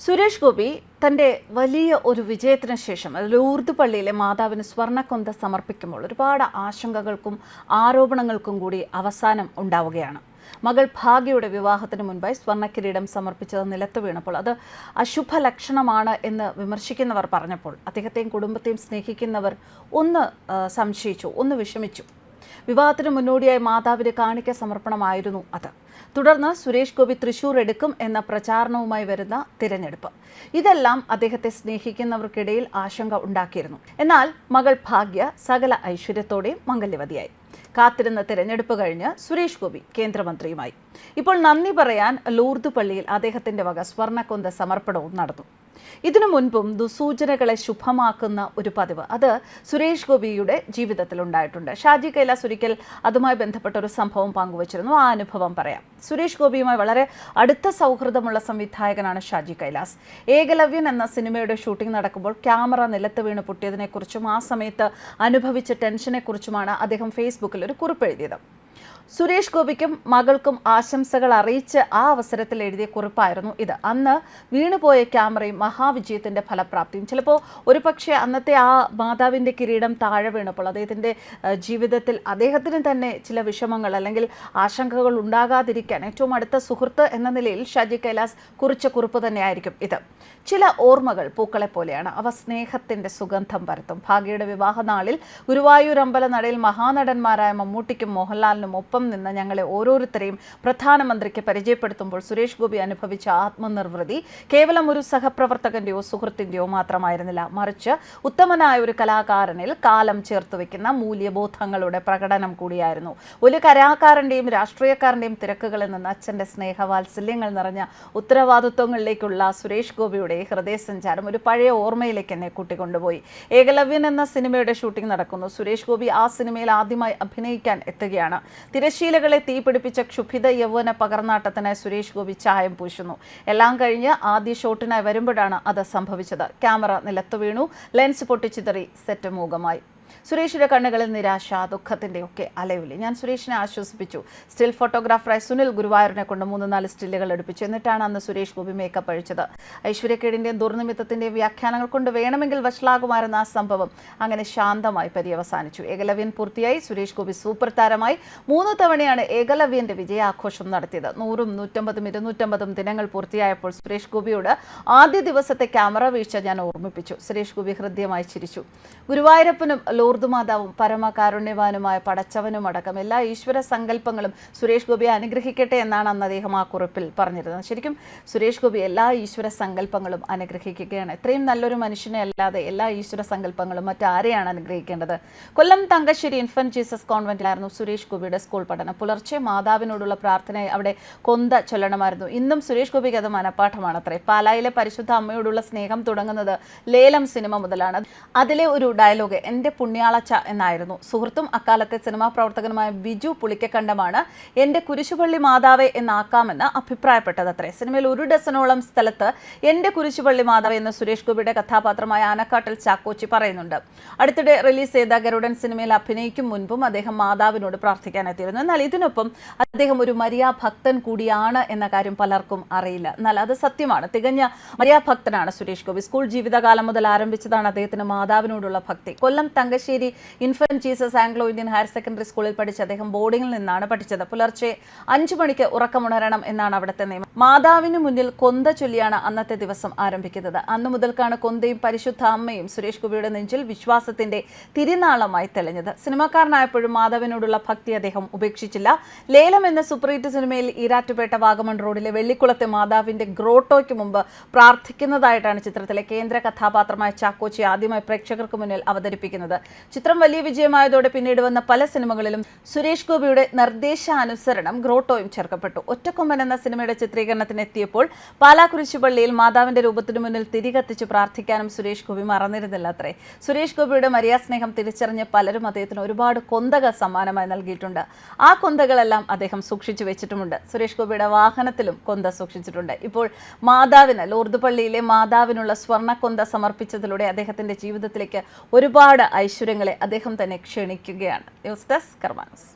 സുരേഷ് ഗോപി തന്റെ വലിയ ഒരു വിജയത്തിന് ശേഷം ലൂർദ് പള്ളിയിലെ മാതാവിന് സ്വർണക്കൊന്ത സമർപ്പിക്കുമ്പോൾ ഒരുപാട് ആശങ്കകൾക്കും ആരോപണങ്ങൾക്കും കൂടി അവസാനം ഉണ്ടാവുകയാണ്. മകൾ ഭാഗ്യയുടെ വിവാഹത്തിന് മുൻപായി സ്വർണക്കിരീടം സമർപ്പിച്ചത് നിലത്ത് വീണപ്പോൾ അത് അശുഭ ലക്ഷണമാണ് എന്ന് വിമർശിക്കുന്നവർ പറഞ്ഞപ്പോൾ അദ്ദേഹത്തെയും കുടുംബത്തെയും സ്നേഹിക്കുന്നവർ ഒന്ന് സംശയിച്ചു ഒന്ന് വിഷമിച്ചു. വിവാഹത്തിന് മുന്നോടിയായി മാതാവിന് കാണിക്ക സമർപ്പണമായിരുന്നു അത്. തുടർന്ന് സുരേഷ് ഗോപി തൃശൂർ എടുക്കും എന്ന പ്രചാരണവുമായി വരുന്ന തിരഞ്ഞെടുപ്പ്. ഇതെല്ലാം അദ്ദേഹത്തെ സ്നേഹിക്കുന്നവർക്കിടയിൽ ആശങ്ക ഉണ്ടാക്കിയിരുന്നു. എന്നാൽ മകൾ ഭാഗ്യ സകല ഐശ്വര്യത്തോടെയും മംഗല്യവതിയായി. കാത്തിരുന്ന തിരഞ്ഞെടുപ്പ് കഴിഞ്ഞ് സുരേഷ് ഗോപി കേന്ദ്രമന്ത്രിയുമായി. ഇപ്പോൾ നന്ദി പറയാൻ ലൂർദ് പള്ളിയിൽ അദ്ദേഹത്തിന്റെ വക സ്വർണക്കൊന്ത സമർപ്പണവും നടന്നു. ഇതിനു മുൻപും ദുസൂചനകളെ ശുഭമാക്കുന്ന ഒരു പതിവ്. അത് സുരേഷ് ഗോപിയുടെ ജീവിതത്തിൽ ഉണ്ടായിട്ടുണ്ട് ഷാജി കൈലാസ് ഒരിക്കൽ അതുമായി ബന്ധപ്പെട്ട ഒരു സംഭവം പങ്കുവച്ചിരുന്നു. ആ അനുഭവം പറയാം. സുരേഷ് ഗോപിയുമായി വളരെ അടുത്ത സൗഹൃദമുള്ള സംവിധായകനാണ് ഷാജി കൈലാസ്. ഏകലവ്യൻ എന്ന സിനിമയുടെ ഷൂട്ടിംഗ് നടക്കുമ്പോൾ ക്യാമറ നിലത്ത് വീണ് പൊട്ടിയതിനെക്കുറിച്ചും ആ സമയത്ത് അനുഭവിച്ച ടെൻഷനെക്കുറിച്ചുമാണ് അദ്ദേഹം ഫേസ്ബുക്കിൽ ഒരു കുറിപ്പ് എഴുതിയത്. സുരേഷ് ഗോപിക്കും മകൾക്കും ആശംസകൾ അറിയിച്ച് ആ അവസരത്തിൽ എഴുതിയ കുറിപ്പായിരുന്നു ഇത്. അന്ന് വീണുപോയ ക്യാമറയും മഹാവിജയത്തിന്റെ ഫലപ്രാപ്തിയും. ചിലപ്പോൾ ഒരു പക്ഷേ അന്നത്തെ ആ മാതാവിന്റെ കിരീടം താഴെ വീണപ്പോൾ അദ്ദേഹത്തിന്റെ ജീവിതത്തിൽ അദ്ദേഹത്തിന് തന്നെ ചില വിഷമങ്ങൾ അല്ലെങ്കിൽ ആശങ്കകൾ ഉണ്ടാകാതിരിക്കാൻ ഏറ്റവും അടുത്ത സുഹൃത്ത് എന്ന നിലയിൽ ഷാജി കൈലാസ് കുറിച്ച കുറിപ്പ് തന്നെയായിരിക്കും ഇത്. ചില ഓർമ്മകൾ പൂക്കളെ പോലെയാണ്. അവ സ്നേഹത്തിന്റെ സുഗന്ധം പരത്തും. ഭാഗ്യയുടെ വിവാഹനാളിൽ ഗുരുവായൂർ അമ്പല നടയിൽ മഹാനടന്മാരായ മമ്മൂട്ടിക്കും മോഹൻലാലിനും ഒപ്പം നിന്ന് ഞങ്ങളെ ഓരോരുത്തരെയും പ്രധാനമന്ത്രിക്ക് പരിചയപ്പെടുത്തുമ്പോൾ സുരേഷ് ഗോപി അനുഭവിച്ച ആത്മനിർവൃതി കേവലം ഒരു സഹപ്രവർത്തകന്റെയോ സുഹൃത്തിന്റെയോ മാത്രമായിരുന്നില്ല. മറിച്ച് ഉത്തമനായ ഒരു കലാകാരനിൽ കാലം ചേർത്ത് വെക്കുന്ന മൂല്യബോധങ്ങളുടെ പ്രകടനം കൂടിയായിരുന്നു. ഒരു കലാകാരന്റെയും രാഷ്ട്രീയക്കാരന്റെയും തിരക്കുകളിൽ നിന്ന് അച്ഛന്റെ സ്നേഹവാത്സല്യങ്ങൾ നിറഞ്ഞ ഉത്തരവാദിത്വങ്ങളിലേക്കുള്ള സുരേഷ് ഗോപിയുടെ ഹൃദയസഞ്ചാരം ഒരു പഴയ ഓർമ്മയിലേക്ക് എന്നെ കൂട്ടിക്കൊണ്ടുപോയി. ഏകലവ്യൻ എന്ന സിനിമയുടെ ഷൂട്ടിംഗ് നടക്കുന്നു. സുരേഷ് ഗോപി ആ സിനിമയിൽ ആദ്യമായി അഭിനയിക്കാൻ എത്തുകയാണ്. തിരശീലകളെ തീപിടിപ്പിച്ച ക്ഷുഭിത യൗവന പകർന്നാട്ടത്തിനായി സുരേഷ് ഗോപി ചായം പൂശുന്നു. എല്ലാം കഴിഞ്ഞ് ആദ്യ ഷോട്ടിനായി വരുമ്പോഴാണ് അത് സംഭവിച്ചത്. ക്യാമറ നിലത്തു വീണു. ലെൻസ് പൊട്ടിച്ചിതറി. സെറ്റ് മൂകമായി. സുരേഷിന്റെ കണ്ണുകളിൽ നിരാശ ദുഃഖത്തിന്റെ ഒക്കെ അലവിൽ ഞാൻ സുരേഷിനെ ആശ്വസിപ്പിച്ചു. സ്റ്റിൽ ഫോട്ടോഗ്രാഫറായ സുനിൽ ഗുരുവായൂരിനെ കൊണ്ട് മൂന്ന് നാല് സ്റ്റില്ലുകൾ എടുപ്പിച്ചു. എന്നിട്ടാണ് അന്ന് സുരേഷ് ഗോപി മേക്കപ്പ് അഴിച്ചത്. ഐശ്വര്യക്കേടിന്റെയും ദുർനിമിത്തത്തിന്റെയും വ്യാഖ്യാനങ്ങൾ കൊണ്ട് വേണമെങ്കിൽ വഷളാകുമായിരുന്ന ആ സംഭവം അങ്ങനെ ശാന്തമായി പര്യവസാനിച്ചു. ഏകലവ്യൻ പൂർത്തിയായി. സുരേഷ് ഗോപി സൂപ്പർ താരമായി. മൂന്ന് തവണയാണ് ഏകലവ്യന്റെ വിജയാഘോഷം നടത്തിയത്. നൂറും നൂറ്റമ്പതും ഇരുന്നൂറ്റമ്പതും ദിനങ്ങൾ പൂർത്തിയായപ്പോൾ സുരേഷ് ഗോപിയോട് ആദ്യ ദിവസത്തെ ക്യാമറ വീഴ്ച ഞാൻ ഓർമ്മിപ്പിച്ചു. സുരേഷ് ഗോപി ഹൃദ്യമായി ചിരിച്ചു. ഗുരുവായൂരപ്പനും ലൂർദ് മാതാവും പരമകാരുണ്യവാനുമായ പടച്ചവനും അടക്കം എല്ലാ ഈശ്വര സങ്കല്പങ്ങളും സുരേഷ് ഗോപിയെ അനുഗ്രഹിക്കട്ടെ എന്നാണ് അന്ന് അദ്ദേഹം ആ കുറിപ്പിൽ പറഞ്ഞിരുന്നത്. ശരിക്കും സുരേഷ് ഗോപി എല്ലാ ഈശ്വര സങ്കല്പങ്ങളും അനുഗ്രഹിക്കുകയാണ്. ഇത്രയും നല്ലൊരു മനുഷ്യനെ അല്ലാതെ എല്ലാ ഈശ്വര സങ്കല്പങ്ങളും മറ്റാരെയാണ് അനുഗ്രഹിക്കേണ്ടത്? കൊല്ലം തങ്കശ്ശേരി ഇൻഫന്റ് ജീസസ് കോൺവെന്റിലായിരുന്നു സുരേഷ് ഗോപിയുടെ സ്കൂൾ പഠനം. പുലർച്ചെ മാതാവിനോടുള്ള പ്രാർത്ഥന അവിടെ കൊന്ത ചൊല്ലണമായിരുന്നു. ഇന്നും സുരേഷ് ഗോപിക്ക് അത് മനഃപ്പാഠമാണ് അത്രേ പാലായിലെ പരിശുദ്ധ അമ്മയോടുള്ള സ്നേഹം തുടങ്ങുന്നത് ലേലം സിനിമ മുതലാണ്. അതിലെ ഒരു ഡയലോഗ് എന്റെ പുണ്യാളച്ച എന്നായിരുന്നു. സുഹൃത്തും അക്കാലത്തെ സിനിമാ പ്രവർത്തകനുമായ ബിജു പുളിക്കക്കണ്ടമാണ് എന്റെ കുരിശുപള്ളി മാതാവേ എന്നാക്കാമെന്ന് അഭിപ്രായപ്പെട്ടത് അത്രേ സിനിമയിൽ ഒരു ഡസനോളം സ്ഥലത്ത് എന്റെ കുരിശുപള്ളി മാതാവ് എന്ന സുരേഷ് ഗോപിയുടെ കഥാപാത്രമായ ആനക്കാട്ടിൽ ചാക്കോച്ചി പറയുന്നുണ്ട്. അടുത്തിടെ റിലീസ് ചെയ്ത ഗരുഡൻ സിനിമയിൽ അഭിനയിക്കും മുൻപും അദ്ദേഹം മാതാവിനോട് പ്രാർത്ഥിക്കാനെത്തിയിരുന്നു. എന്നാൽ ഇതിനൊപ്പം അദ്ദേഹം ഒരു മരിയാ ഭക്തൻ കൂടിയാണ് എന്ന കാര്യം പലർക്കും അറിയില്ല. എന്നാൽ അത് സത്യമാണ്. തികഞ്ഞ മരിയാ ഭക്തനാണ് സുരേഷ് ഗോപി. സ്കൂൾ ജീവിതകാലം മുതൽ ആരംഭിച്ചതാണ് അദ്ദേഹത്തിന് മാതാവിനോടുള്ള ഭക്തി. Kollam Thangassery infant Jesus Anglo Indian higher secondary സ്കൂളിൽ പഠിച്ച അദ്ദേഹം ബോർഡിംഗിൽ നിന്നാണ് പഠിച്ചത്. പുലർച്ചെ അഞ്ചു മണിക്ക് ഉറക്കമുണരണം എന്നാണ് അവിടുത്തെ നിയമം. മാതാവിന് മുന്നിൽ കൊന്ത ചൊല്ലിയാണ് അന്നത്തെ ദിവസം ആരംഭിക്കുന്നത്. അന്നു മുതൽക്കാണ് കൊന്തയും പരിശുദ്ധ അമ്മയും സുരേഷ് ഗോപിയുടെ നെഞ്ചിൽ വിശ്വാസത്തിന്റെ തിരുനാളമായി തെളിഞ്ഞത്. സിനിമാക്കാരനായപ്പോഴും മാധവിനോടുള്ള ഭക്തി അദ്ദേഹം ഉപേക്ഷിച്ചില്ല. ലേലം എന്ന സൂപ്പർഹിറ്റ് സിനിമയിൽ ഈരാറ്റുപേട്ട വാഗമൺ റോഡിലെ വെള്ളിക്കുളത്തെ മാതാവിന്റെ ഗ്രോട്ടോയ്ക്ക് മുമ്പ് പ്രാർത്ഥിക്കുന്നതായിട്ടാണ് ചിത്രത്തിലെ കേന്ദ്ര കഥാപാത്രമായ ചാക്കോച്ചി ആദ്യമായി പ്രേക്ഷകർക്ക് മുന്നിൽ അവതരിപ്പിക്കുന്നത്. ചിത്രം വലിയ വിജയമായതോടെ പിന്നീട് വന്ന പല സിനിമകളിലും സുരേഷ് ഗോപിയുടെ നിർദ്ദേശാനുസരണം ഗ്രോട്ടോയും ചേർക്കപ്പെട്ടു. ഒറ്റക്കൊമ്പൻ എന്ന സിനിമയുടെ ചിത്രീകരണത്തിന് എത്തിയപ്പോൾ പാലാ കുരിശുപള്ളിയിൽ മാതാവിന്റെ രൂപത്തിനു മുന്നിൽ തിരികത്തിച്ച് പ്രാർത്ഥിക്കാനും സുരേഷ് ഗോപി മറന്നിരുന്നില്ല അത്രേ സുരേഷ് ഗോപിയുടെ മര്യാസ്നേഹം തിരിച്ചറിഞ്ഞ പലരും അദ്ദേഹത്തിന് ഒരുപാട് കൊന്തകൾ സമ്മാനമായി നൽകിയിട്ടുണ്ട്. ആ കൊന്തകളെല്ലാം അദ്ദേഹം സൂക്ഷിച്ചു വെച്ചിട്ടുമുണ്ട്. സുരേഷ് ഗോപിയുടെ വാഹനത്തിലും കൊന്ത സൂക്ഷിച്ചിട്ടുണ്ട്. ഇപ്പോൾ മാതാവിന് ലൂർദ് പള്ളിയിലെ മാതാവിനുള്ള സ്വർണ കൊന്ത സമർപ്പിച്ചതിലൂടെ അദ്ദേഹത്തിന്റെ ജീവിതത്തിലേക്ക് ഒരുപാട് ഐശ്വര്യങ്ങളെ അദ്ദേഹം തന്നെ ക്ഷണിക്കുകയാണ്. News desk കർമാനസ്.